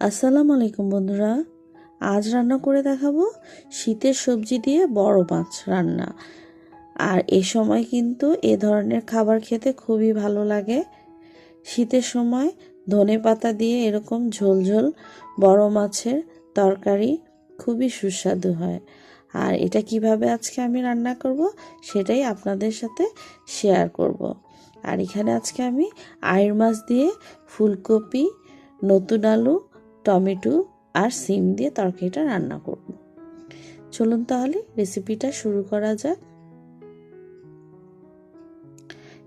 আসসালামু আলাইকুম বন্ধুরা। আজ রান্না করে দেখাবো শীতের সবজি দিয়ে বড় মাছ রান্না। আর এ সময় কিন্তু এ ধরনের খাবার খেতে খুবই ভালো লাগে। শীতের সময় ধনে পাতা দিয়ে এরকম ঝোল ঝোল বড় মাছের তরকারি খুবই সুস্বাদু হয়। আর এটা কীভাবে আজকে আমি রান্না করব সেটাই আপনাদের সাথে শেয়ার করব। আর এখানে আজকে আমি আয়ের মাছ দিয়ে ফুলকপি, নতুন আলু টমেটো আর সিম দিয়ে তরকারিটা রান্না করব। চলুন তাহলে রেসিপিটা শুরু করা যাক।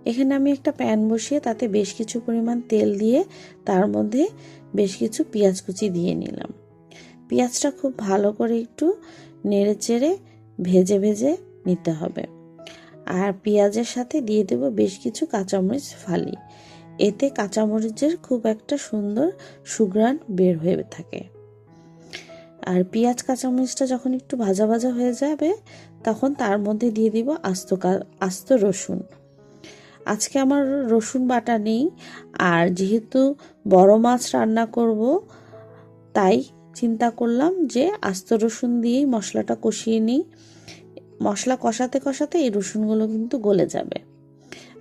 এখানে আমি একটা প্যান বসিয়ে তাতে বেশ কিছু পরিমাণ তেল দিয়ে তার মধ্যে বেশ কিছু পেঁয়াজ কুচি দিয়ে নিলাম। পেঁয়াজটা খুব ভালো করে একটু নেড়ে চেড়ে ভেজে ভেজে নিতে হবে। আর পেঁয়াজের সাথে দিয়ে দেব বেশ কিছু কাঁচামরিচ ফালি। এতে কাঁচামরিচের খুব একটা সুন্দর সুঘ্রাণ বের হয়ে থাকে। আর পেঁয়াজ কাঁচামরিচটা যখন একটু ভাজা ভাজা হয়ে যাবে, তখন তার মধ্যে দিয়ে দিব আস্ত আস্ত রসুন। আজকে আমার রসুন বাটা নেই, আর যেহেতু বড় মাছ রান্না করব, তাই চিন্তা করলাম যে আস্ত রসুন দিয়েই মশলাটা কষিয়ে নিই। মশলা কষাতে কষাতে এই রসুনগুলো কিন্তু গলে যাবে।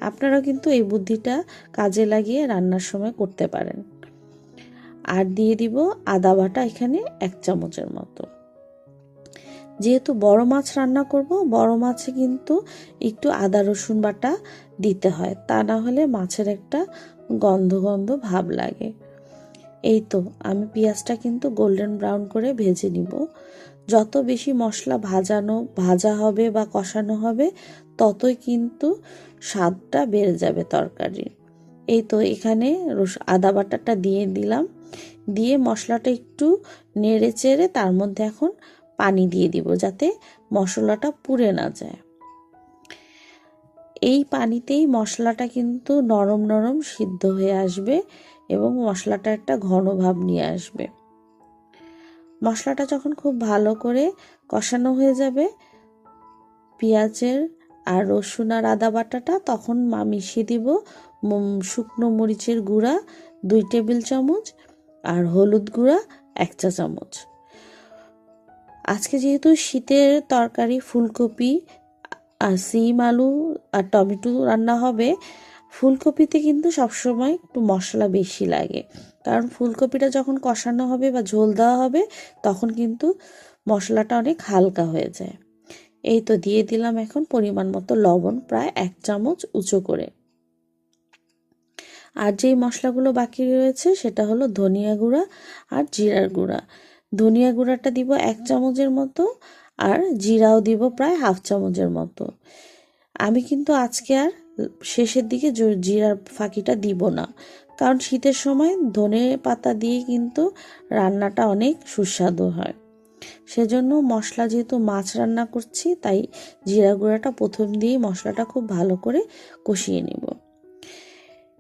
আপনারা কিন্তু এই বুদ্ধিটা কাজে লাগিয়ে রান্নার সময় করতে পারেন। আর দিয়ে দিব আদা বাটা এখানে এক চামচের মতো। যেহেতু বড় মাছ রান্না করব, বড় মাছে কিন্তু একটু আদা, রসুন বাটা দিতে হয়। তা না হলে মাছের একটা গন্ধ গন্ধ ভাব লাগে। এই তো, আমি পেঁয়াজটা কিন্তু গোল্ডেন ব্রাউন করে ভেজে নিব। যত বেশি মশলা ভাজানো, ভাজা হবে বা কষানো হবে, ততই কিন্তু স্বাদটা বেড়ে যাবে তরকারির। এই তো, এখানে রস আদা বাটাটা দিয়ে দিলাম। দিয়ে মশলাটা একটু নেড়ে চেড়ে তার মধ্যে এখন পানি দিয়ে দিব যাতে মশলাটা পুড়ে না যায়। এই পানিতেই মশলাটা কিন্তু নরম নরম সিদ্ধ হয়ে আসবে। এবং মশলাটা একটা ঘন ভাব নিয়ে আসবে। মশলাটা যখন খুব ভালো করে কষানো হয়ে যাবে, পেঁয়াজের আর রসুন আর আদা বাটাটা, তখন মা মিশিয়ে দিব শুকনো মরিচের গুঁড়া, দুই টেবিল চামচ, আর হলুদ গুঁড়া, এক চা চামচ। আজকে যেহেতু শীতের তরকারি, ফুলকপি আর সিম, আলু আর টমেটো রান্না হবে ফুলকপিতে কিন্তু সবসময় একটু মশলা বেশি লাগে। কারণ ফুলকপিটা যখন কষানো হবে বা ঝোল দেওয়া হবে, তখন কিন্তু মশলাটা অনেক হালকা হয়ে যায়। এই তো দিয়ে দিলাম এখন পরিমাণ মতো লবণ, প্রায় এক চামচ উঁচু করে। আর যেই মশলাগুলো বাকি রয়েছে, সেটা হলো ধনিয়া গুঁড়া আর জিরার গুঁড়া। ধনিয়া গুঁড়াটা দিব এক চামচের মতো আর জিরাও দিব প্রায় হাফ চামচের মতো। আমি কিন্তু আজকে আর শেষের দিকে জিরার ফাঁকিটা দিব না। কারণ শীতের সময় ধনে পাতা দিয়ে কিন্তু রান্নাটা অনেক সুস্বাদু হয়। সেজন্য মশলা যেহেতু মাছ রান্না করছি, তাই জিরা গুঁড়াটা প্রথম দিয়ে মশলাটা খুব ভালো করে কষিয়ে নিব।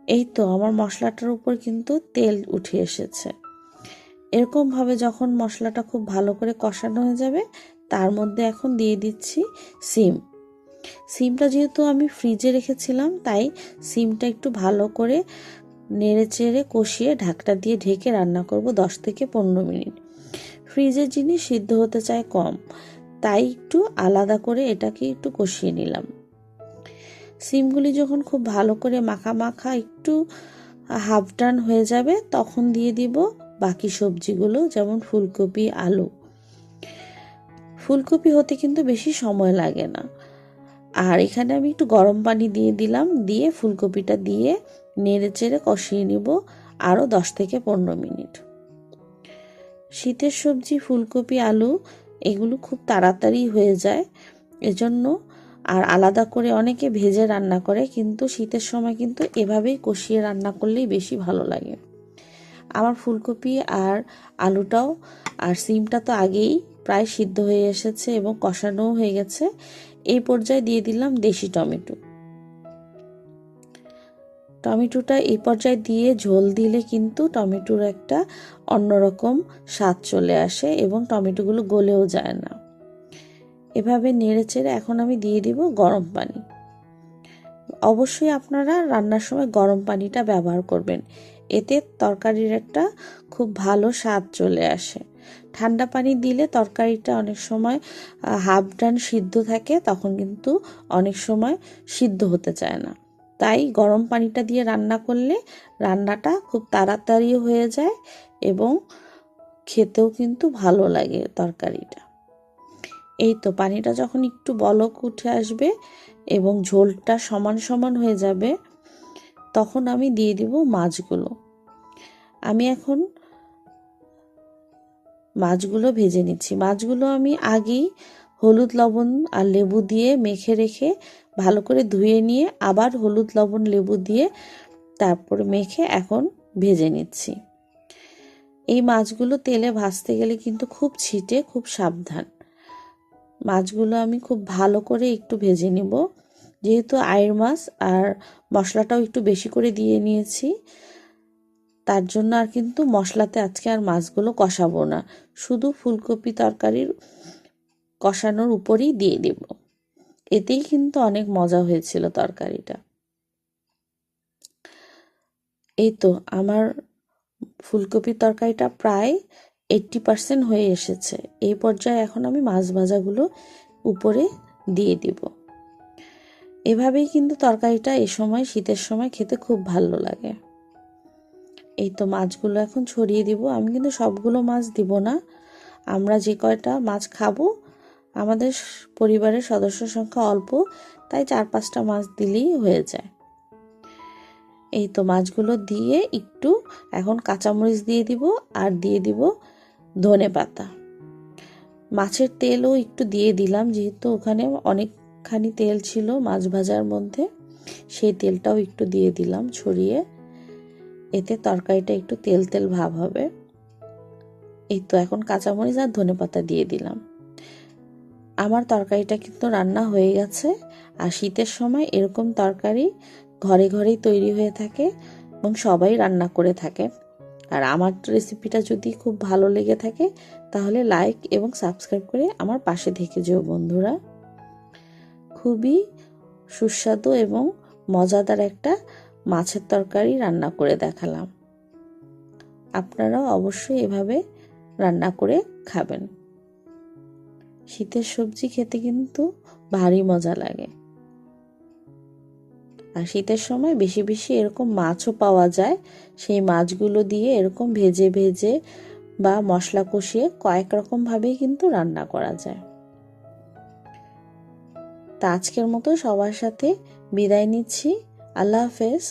এই তো আমার মশলাটার উপর কিন্তু তেল উঠে এসেছে। এরকমভাবে যখন মশলাটা খুব ভালো করে কষানো হয়ে যাবে, তার মধ্যে এখন দিয়ে দিচ্ছি সিম। সিমটা যেহেতু আমি ফ্রিজে রেখেছিলাম, তাই সিমটা একটু ভালো করে নেড়ে চেড়ে কষিয়ে ঢাকটা দিয়ে ঢেকে রান্না করব দশ থেকে পনেরো মিনিট। ফ্রিজের জিনিস সিদ্ধ হতে চায় কম, তাই একটু আলাদা করে এটাকে একটু কষিয়ে নিলাম। সিমগুলি যখন খুব ভালো করে মাখা মাখা একটু হাফ ডান হয়ে যাবে, তখন দিয়ে দিব বাকি সবজিগুলো, যেমন ফুলকপি, আলু। ফুলকপি হতে কিন্তু বেশি সময় লাগে না। আর এখানে আমি একটু গরম পানি দিয়ে দিলাম, দিয়ে ফুলকপিটা দিয়ে নেড়ে চেড়ে কষিয়ে নিব আরও দশ থেকে পনেরো মিনিট। শীতের সবজি, ফুলকপি, আলু, এগুলো খুব তাড়াতাড়ি হয়ে যায়। এজন্য আর আলাদা করে অনেকে ভেজে রান্না করে, কিন্তু শীতের সময় কিন্তু এভাবেই কষিয়ে রান্না করলেই বেশি ভালো লাগে। আমার ফুলকপি আর আলুটাও আর সিমটা তো আগেই প্রায় সিদ্ধ হয়ে এসেছে এবং কষানোও হয়ে গেছে। এই পর্যায়ে দিয়ে দিলাম দেশি টমেটো। টমেটোটা এই পর্যায়ে দিয়ে ঝোল দিলে কিন্তু টমেটোর একটা অন্যরকম স্বাদ চলে আসে এবং টমেটোগুলো গলেও যায় না। এভাবে নেড়ে চেড়ে এখন আমি দিয়ে দিব গরম পানি। অবশ্যই আপনারা রান্নার সময় গরম পানিটা ব্যবহার করবেন। এতে তরকারির একটা খুব ভালো স্বাদ চলে আসে। ঠান্ডা পানি দিলে তরকারিটা অনেক সময় হাফ ডান সিদ্ধ থাকে, তখন কিন্তু অনেক সময় সিদ্ধ হতে চায় না। তাই গরম পানিটা দিয়ে রান্না করলে রান্নাটা খুব তাড়াতাড়ি হয়ে যায় এবং খেতেও কিন্তু ভালো লাগে তরকারিটা। এই তো পানিটা যখন একটু বলক উঠে আসবে এবং ঝোলটা সমান সমান হয়ে যাবে, তখন আমি দিয়ে দিব মাছগুলো। আমি এখন মাছগুলো ভেজে নিচ্ছি। মাছগুলো আমি আগেই হলুদ লবণ আর লেবু দিয়ে মেখে রেখে ভালো করে ধুয়ে নিয়ে আবার হলুদ লবণ, লেবু দিয়ে তারপর মেখে এখন ভেজে নিচ্ছি। এই মাছগুলো তেলে ভাজতে গেলে কিন্তু খুব ছিটে, খুব সাবধান। মাছগুলো আমি খুব ভালো করে একটু ভেজে নিব। যেহেতু আয়ের মাছ আর মশলাটাও একটু বেশি করে দিয়ে নিয়েছি তার জন্য আর কিন্তু মশলাতে আজকে আর মাছগুলো কষাবো না। শুধু ফুলকপি তরকারির কষানোর উপরেই দিয়ে দেব। এতেই কিন্তু অনেক মজা হয়েছিল তরকারিটা। এই তো আমার ফুলকপির তরকারিটা প্রায় এইট্টি পার্সেন্ট হয়ে এসেছে। এই পর্যায়ে এখন আমি মাছ ভাজাগুলো উপরে দিয়ে দিব। এভাবেই কিন্তু তরকারিটা এ সময় শীতের সময় খেতে খুব ভালো লাগে। এই তো মাছগুলো এখন ছড়িয়ে দিব। আমি কিন্তু সবগুলো মাছ দিব না। আমরা যে কয়টা মাছ খাব, আমাদের পরিবারের সদস্য সংখ্যা অল্প, তাই চার পাঁচটা মাছ দিলেই হয়ে যায়। এই তো মাছগুলো দিয়ে একটু এখন কাঁচামরিচ দিয়ে দিব আর দিয়ে দিব ধনে পাতা। মাছের তেলও একটু দিয়ে দিলাম, যেহেতু ওখানে অনেকখানি তেল ছিল মাছ ভাজার মধ্যে, সেই তেলটাও একটু দিয়ে দিলাম ছড়িয়ে। এতে তরকারিটা একটু তেল তেল ভাব হবে। এই তো এখন কাঁচামরিচ আর ধনে পাতা দিয়ে দিলাম। আমার তরকারিটা কিন্তু রান্না হয়ে গেছে আর শীতের সময় এরকম তরকারি ঘরে ঘরেই তৈরি হয়ে থাকে এবং সবাই রান্না করে থাকে। আর আমার রেসিপিটা যদি খুব ভালো লেগে থাকে তাহলে লাইক এবং সাবস্ক্রাইব করে আমার পাশে থেকে যেও বন্ধুরা। খুবই সুস্বাদু এবং মজাদার একটা মাছের তরকারি রান্না করে দেখালাম। আপনারাও অবশ্যই এভাবে রান্না করে খাবেন। শীতের সবজি খেতে কিন্তু ভারী মজা লাগে। আর শীতের সময় বেশি বেশি এরকম মাছও পাওয়া যায়। সেই মাছগুলো দিয়ে এরকম ভেজে ভেজে বা মশলা কষিয়ে কয়েক রকমভাবেই কিন্তু রান্না করা যায়। তা আজকের মতো সবার সাথে বিদায় নিচ্ছি। আল্লাহ হাফেজ